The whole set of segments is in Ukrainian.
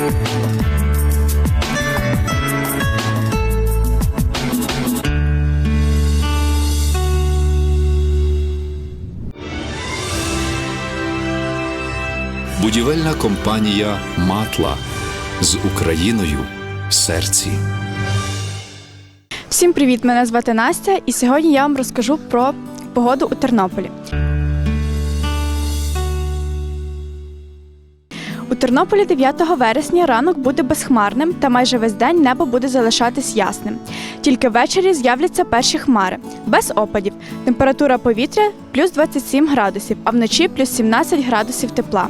Будівельна компанія Матла з Україною в серці. Всім привіт! Мене звати Настя, і сьогодні я вам розкажу про погоду у Тернополі. У Тернополі 9 вересня ранок буде безхмарним та майже весь день небо буде залишатись ясним. Тільки ввечері з'являться перші хмари, без опадів. Температура повітря плюс 27 градусів, а вночі плюс 17 градусів тепла.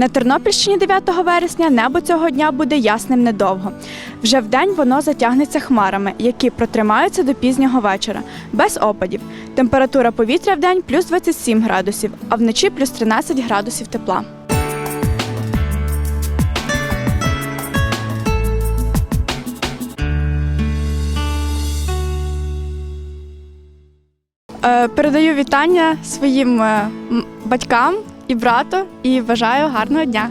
На Тернопільщині 9 вересня небо цього дня буде ясним недовго. Вже вдень воно затягнеться хмарами, які протримаються до пізнього вечора, без опадів. Температура повітря вдень плюс 27 градусів, а вночі плюс 13 градусів тепла. Е, Передаю вітання своїм е, батькам і брату і бажаю гарного дня.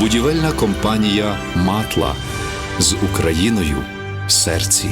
Будівельна компанія Матла з Україною в серці.